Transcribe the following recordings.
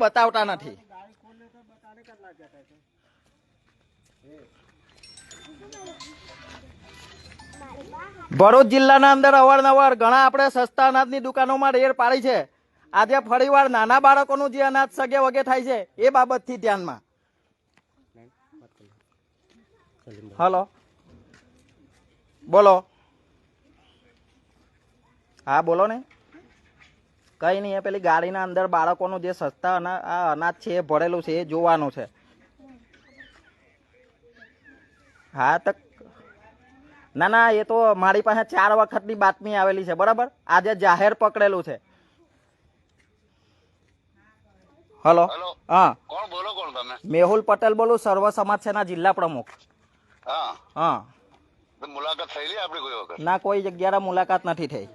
બતાવતા નથી. ભરૂચ જિલ્લાના અંદર અવારનવાર ઘણા આપણે સસ્તા અનાજની દુકાનોમાં રેર પાડી છે. આજે ફરીવાર નાના બાળકોનું જે અનાજ સગે વગે થાય છે, એ બાબતથી ધ્યાનમાં. હલો. બોલો. હા, બોલો ને. કઈ નહીં એ પેલી ગાડીના અંદર બાળકોનું જે સસ્તા અનાજ છે એ ભરેલું છે એ જોવાનું છે. હા તો ના ના એ તો મારી પાસે ચાર વખતની બાતમી આવેલી છે બરાબર? આજે જાહેર પકડેલું છે. હલો? હા. કોણ બોલો કોણ તમે? મેહુલ પટેલ બોલું સર્વ સમાજ સેના જિલ્લા પ્રમુખ. હા. હા. મુલાકાત થયેલી આપડી કોઈ વખત? ના કોઈ જગ્યાએ મુલાકાત નથી થઈ.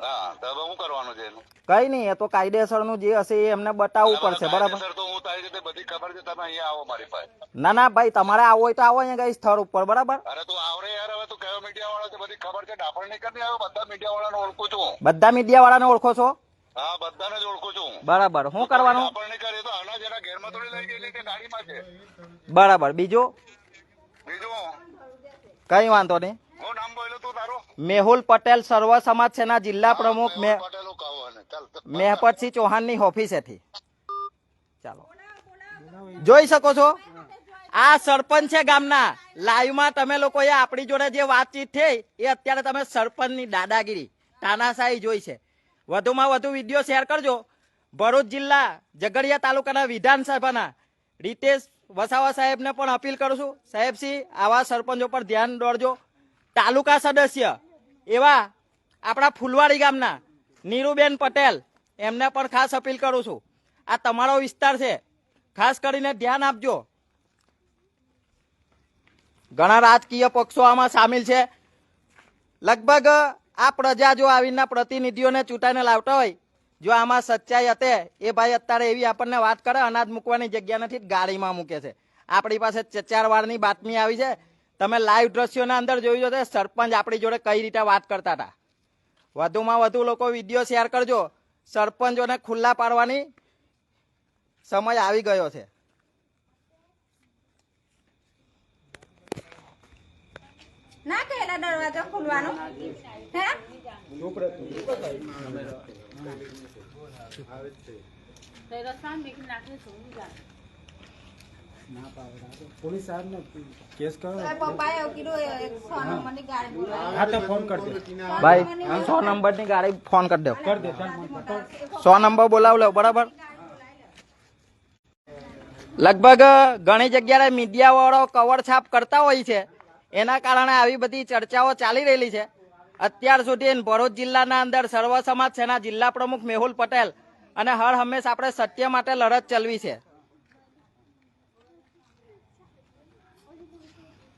હા તો હવે શું કરવાનું છે એનું? કઈ નહીં એ તો કાયદેસરનું જે હશે એ એમને બતાવવું પડશે બરાબર? ના ના ભાઈ તમારે આવો હોય તો આવો અહીંયા કઈ સ્થળ ઉપર બરાબર? બધી મીડિયા વાળાને ઓળખું છું. બરાબર શું કરવાનું? બરાબર બીજું? બીજું? કઈ વાંધો નહીં. હું નામ બોલ્યો તું તારું? મેહુલ પટેલ સર્વ સમાજ સેના જિલ્લા પ્રમુખ મે પટેલ કહો અને ચાલ મેહપતસિંહ ચૌહાણની ઓફિસેથી ચાલો. જોઈ શકો છો? આ સરપંચ છે ગામના. લાઈવમાં તમે લોકોએ આપણી જોડે જે વાતચીત થઈ, એ અત્યારે તમે સરપંચની દાદાગીરી, તાનાશાહી જોઈ છે. વધુમાં વધુ વીડિયો શેર કરજો. ભરૂચ જિલ્લા ઝઘડિયા તાલુકાના વિધાનસભાના. રીતેશ વસાવા સાહેબને પણ અપીલ કરું છું. સાહેબશ્રી આવા સરપંચો પર ધ્યાન દોડજો તાલુકા સદસ્ય એવા આપણા ફૂલવાડી ગામના નીરુબેન પટેલ એમને પણ ખાસ અપીલ કરું છું. આ તમારો વિસ્તાર છે. ખાસ કરીને ધ્યાન આપજો. ઘણા રાજકીય પક્ષો આમાં સામેલ છે. લગભગ આ પ્રજા જો આવીના પ્રતિનિધિઓને ચૂંટાઈને લાવતા હોય, જો આમાં સચ્ચાઈ હતે, એ ભાઈ અત્યારે એવી આપણને વાત કરે, અનાજ મૂકવાની જગ્યા નથી, ગાડીમાં મૂકે છે. આપણી પાસે ચચાર ચાર વારની બાતમી આવી છે. તમે લાઈવ દ્રશ્યોના અંદર જોયું છે સરપંચ આપણી જોડે કઈ રીતે વાત કરતા હતા. વધુમાં વધુ લોકો વીડિયો શેર કરજો. સરપંચોને ખુલ્લા પાડવાની સમય આવી ગયો છે. ના દરવાજો ખોલવાનો? હે? પોલીસ સાહેબ ને કેસ કરો તો પપ્પાએ એવું કીધું એક સો નંબરની ગાડી હા તો ફોન કરજો ભાઈ સો નંબરની ગાડી ફોન કરી દો. કર દે. સો નંબર બોલાવ લો બરાબર? લગભગ ઘણી જગ્યાએ મીડિયા વાળો કવર છાપ કરતા હોય છે. એના કારણે આવી બધી ચર્ચાઓ ચાલી રહેલી છે. અત્યાર સુધી ભરૂચ જિલ્લાના અંદર સર્વ સમાજ સેના જિલ્લા પ્રમુખ મેહુલ પટેલ અને હર હંમેશ આપણે સત્ય માટે લડત ચલવી છે.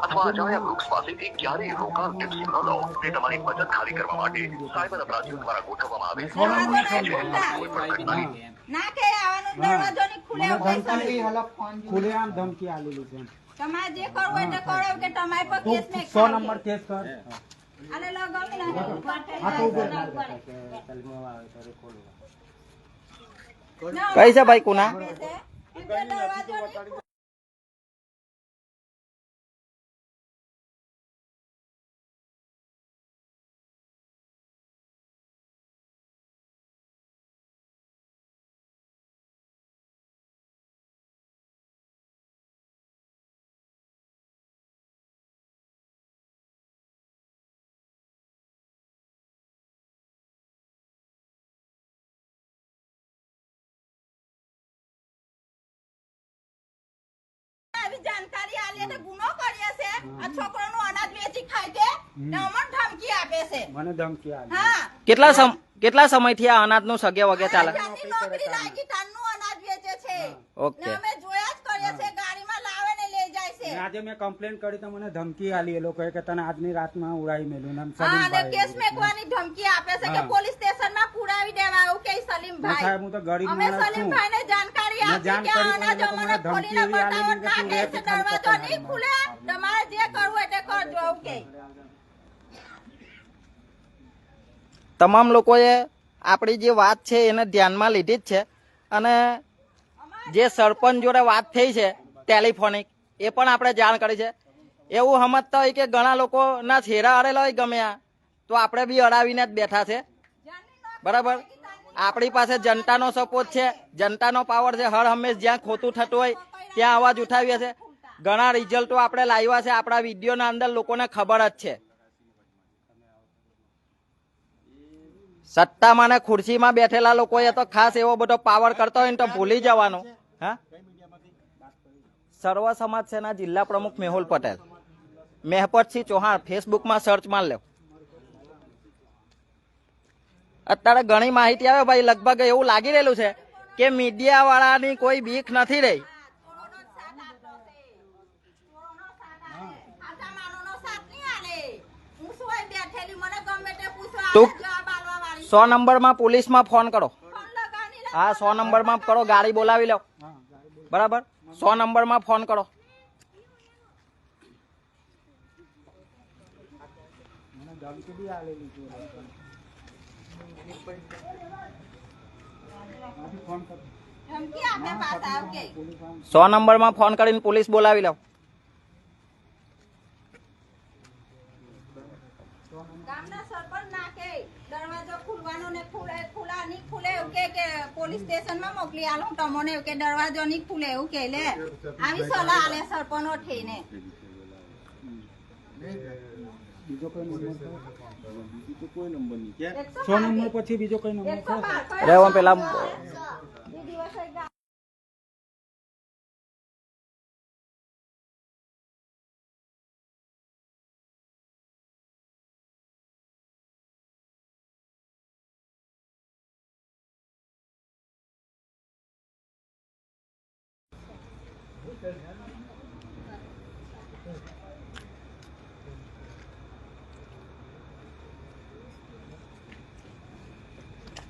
અથવા અજાણ્યા વૃક્ષ પાસેથી ક્યારેય રોકાણ ટિપ્સ ન લો તે તમારી બચત ખાલી કરવા માટે સાયબર અપરાધીઓ દ્વારા ગોઠવવામાં આવે છે. ના કે આવવાનું દરવાજો ધમકી આલેલી છે તમારે જે કરવું હોય કરો કે તમારી પર કેસ તું મેં નંબર કેસ કર. અને લગાવી ને હા તો ઊભો રહે. ના, કઈ છે ભાઈ કુના? જાણકારી આલે તે ગુનો કર્યો છે. આ છોકરાનું અનાજ વેચી ખાય છે. ને અમને ધમકી આપે છે. મને ધમકી આપે હા. કેટલા સમ કેટલા સમયથી આ અનાજનું સગે વગે ચાલે? નોકરી લાગી તારનું અનાજ વેચે છે. ઓકે. અમે જોયા જ કરીએ છે ગાડીમાં લાવે ને લઈ જાય છે. આજે મેં કમ્પ્લેન કરી તો મને ધમકી આલી. એ લોકોએ કે તને આજની રાતમાં ઉડાવી મેલું ને હા અને કેસ મેકવાની ધમકી આપે છે કે. પોલીસ સ્ટેશનમાં દેવા એવું કે સલીમભાઈ? સાહેબ હું તો ગરીબ અમે માણસ છું. સલીમભાઈને જાણકારી આપી કે આના જમાને મને ખોલીને બતાવો ના એ કે દરવાજો નહીં ખુલે. તમારે જે કરવું તે કરજો એવું કે તમામ લોકોએ આપણી જે વાત છે એને ધ્યાનમાં લીધી જ છે. અને જે સરપંચ જોડે વાત થઈ છે ટેલિફોનિક એ પણ આપણે જાણ કરી છે. એવું સમજતા હોય કે ઘણા લોકોના છેરા અડેલા હોય ગમે તો આપણે બી અડાવીને જ બેઠા છે. બરાબર? આપણી પાસે જનતાનો સપોર્ટ છે, જનતાનો પાવર છે. હર હંમેશ જ્યાં ખોટું થતું હોય, ત્યાં અવાજ ઉઠાવીએ છે ઘણા રિઝલ્ટો આપણે લાવ્યા છે. આપણા વિડીયોના અંદર લોકોને ખબર જ છે. સત્તામાં ને ખુરશીમાં બેઠેલા લોકોએ તો ખાસ એવો બધો પાવર કરતો હોય ને તો ભૂલી જવાનું. હા? સર્વ સમાજ સેના જિલ્લા પ્રમુખ મેહુલ પટેલ. મેહપતસિંહ ચૌહાણ ફેસબુકમાં સર્ચ માર લો અત્યારે ઘણી માહિતી આવે ભાઈ, લગભગ એવું લાગી રહેલું છે કે મીડિયા વાળાની કોઈ બીક નથી રહી તે. સો નંબરમાં પોલીસમાં ફોન કરો. હા, સો નંબરમાં કરો, ગાડી બોલાવી લો બરાબર સો નંબરમાં ફોન કરો મને સો નંબરમાં ફોન કરીને પોલીસ બોલાવી લો. ગામના સરપંચ ના કે દરવાજો ખુલવાનો ને ખુલે ખુલા નહીં ખુલે એવું કે કે પોલીસ સ્ટેશનમાં મોકલી આલો તમને એવું કે દરવાજો નહીં ખુલે એવું કે લે. આવી સલાહ આલે સરપંચો થઈને બીજો કોઈ નંબર છે? એકસો સો નંબર પછી બીજો કોઈ નંબર એકસો છે બાર કયો રહેવા પેલા એ દિવસે ગા- અરે કોઈ હેરાન કરતા છે અમને ગાંઠતા નહીં એ બધા બોલેલા છે હા, અમને એ કરી લેજો એમ. અમે ગરીબ તોતેરી માણસને જમીન સતાવે છે તે જમીન સરપંચ બી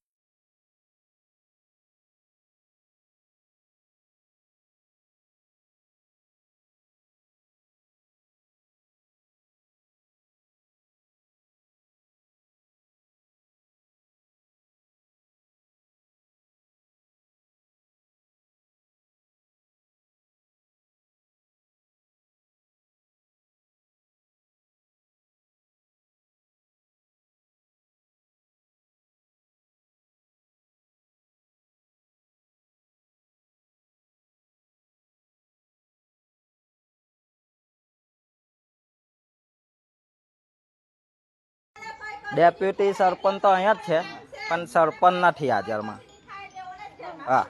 ડેપ્યુટી સરપંચ તો અહીંયા જ છે પણ સરપંચ નથી હાજરમાં. હા.